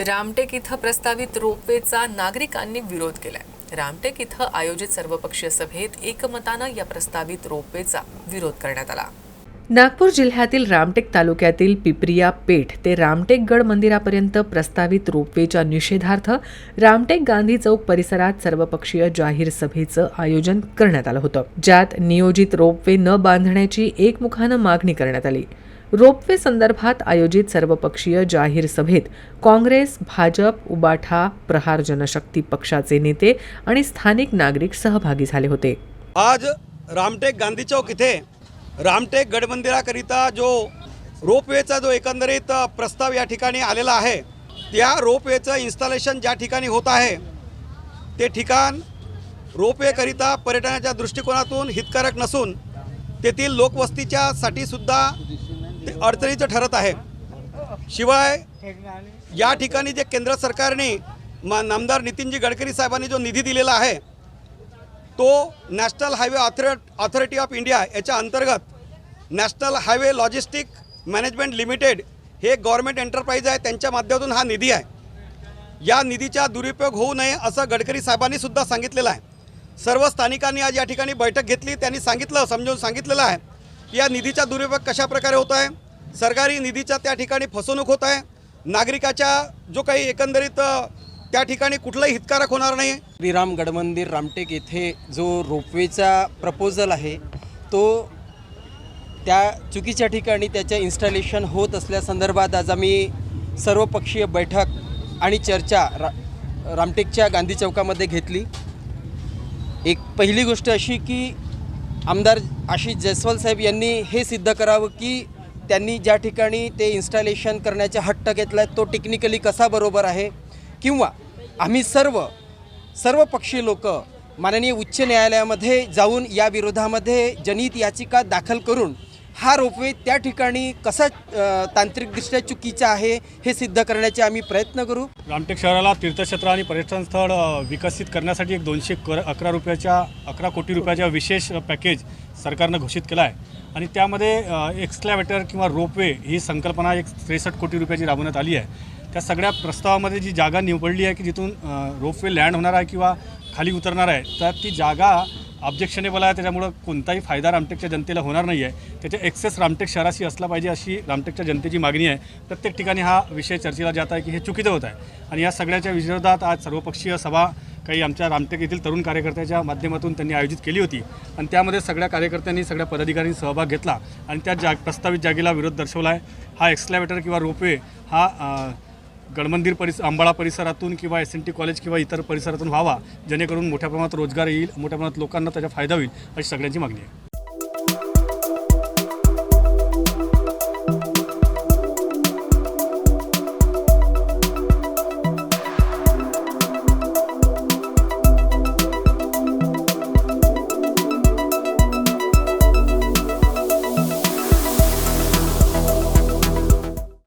रामटेक इथं प्रस्तावित रोपवेचा नागरिकांनी विरोध केलाय. रामटेक इथं आयोजित सर्वपक्षीय सभेत एकमतानं या प्रस्तावित रोपवेचा विरोध करण्यात आला. नागपूर जिल्ह्यातील रामटेक तालुक्यातील पिपरिया पेठ ते रामटेक गड मंदिरापर्यंत प्रस्तावित रोपवेच्या निषेधार्थ रामटेक गांधी चौक परिसरात सर्वपक्षीय जाहीर सभेचं आयोजन करण्यात आलं होतं. ज्यात नियोजित रोपवे न बांधण्याची एकमुखानं मागणी करण्यात आली. रोपवे संदर्भात आयोजित सर्वपक्षीय जाहीर सभेत काँग्रेस भाजप उबाठा प्रहार जनशक्ती पक्षाचे नेते आणि स्थानिक नागरिक सहभागी झाले होते. आज रामटेक गांधी चौक इथे रामटेक गडमंदिराकरिता जो रोपवेचा जो एकंदरीत प्रस्ताव या ठिकाणी आलेला आहे त्या रोपवेचं इन्स्टॉलेशन ज्या ठिकाणी होत आहे ते ठिकाण रोपवेकरिता पर्यटनाच्या दृष्टिकोनातून हितकारक नसून तेथील लोकवस्तीच्या साठी सुद्धा ते अडचणीचं ठरत आहे. शिवाय या ठिकाणी जे केंद्र सरकारने मा नामदार नितीनजी गडकरी साहेबांनी जो निधी दिलेला आहे तो national highway author authority of India याच्या अंतर्गत national highway logistic management limited हे गव्हर्मेंट एंटरप्राइज आहे त्यांच्या माध्यमातून हा निधी आहे. या निधीचा दुरुपयोग होऊ नये असं गडकरी साहेबांनी सुद्धा सांगितलेलं आहे. सर्व स्थानिकांनी आज या ठिकाणी बैठक घेतली त्यांनी सांगितलं समजावून सांगितलेलं आहे. या निधीचा दुरुपयोग कशा प्रकारे होत आहे? सरकारी निधीचा त्या ठिकाणी फसवणूक होत आहे? नागरिकाच्या जो काही एकंदरीत त्या ठिकाणी कुठलाही हितकारक होणार नाही. श्रीराम गडमंदिर रामटेक येथे जो रोपवेचा प्रपोजल आहे तो त्या चुकीच्या ठिकाणी त्याच्या इन्स्टॉलेशन होत असल्यासंदर्भात आज आम्ही सर्वपक्षीय बैठक आणि चर्चा रा रामटेकच्या गांधी चौकामध्ये घेतली. एक पहिली गोष्ट अशी की आमदार आशिष जयस्वाल साहेब यांनी हे सिद्ध करावं की त्यांनी ज्या ठिकाणी ते इन्स्टॉलेशन करण्याचा हट्ट घेतला आहे तो टेक्निकली कसा बरोबर आहे? किंवा आम्ही सर्व सर्व पक्षी लोक माननीय उच्च न्यायालयामध्ये जाऊन या विरोधामध्ये जनहित याचिका दाखल करून हा रोपवे त्या ठिकाणी कसा तांत्रिकदृष्ट्या चुकीचा आहे हे सिद्ध करण्याचे आम्ही प्रयत्न करू. रामटेक शहराला तीर्थक्षेत्र आणि पर्यटन स्थळ विकसित करण्यासाठी एक दोनशे कर अकरा रुपयाच्या अकरा कोटी रुपयाच्या विशेष पॅकेज सरकारनं घोषित केला आहे. आणि त्यामध्ये एक्सक्लॅवेटर किंवा रोपवे ही संकल्पना एक त्रेसष्ट कोटी रुपयाची राबवण्यात आली आहे. त्या सगळ्या प्रस्तावामध्ये जी जागा निवडली आहे की जिथून रोपवे लँड होणार आहे किंवा खाली उतरणार आहे तर ती जागा ऑब्जेक्शनेबल आहे. त्याच्यामुळं कोणताही फायदा रामटेकच्या जनतेला होणार नाही आहे त्याच्या एक्सेस रामटेक शहराशी असला पाहिजे अशी रामटेकच्या जनतेची मागणी आहे. प्रत्येक ठिकाणी हा विषय चर्चेला जात आहे की हे चुकीचं होत आहे. आणि या सगळ्याच्या विरोधात आज सर्वपक्षीय सभा काही आमच्या रामटेक येथील तरुण कार्यकर्त्याच्या माध्यमातून त्यांनी आयोजित केली होती. आणि त्यामध्ये सगळ्या कार्यकर्त्यांनी सगळ्या पदाधिकाऱ्यांनी सहभाग घेतला. आणि त्या जाग प्रस्तावित जागेला विरोध दर्शवला आहे हा एक्सक्लॅवेटर किंवा रोपवे हा गडमंदिर परिस आंबाळा परिसरातून किंवा एस एन टी कॉलेज किंवा इतर परिसरातून व्हावा जेणेकरून मोठ्या प्रमाणात रोजगार येईल मोठ्या प्रमाणात लोकांना त्याचा फायदा होईल अशी सगळ्यांची मागणी आहे.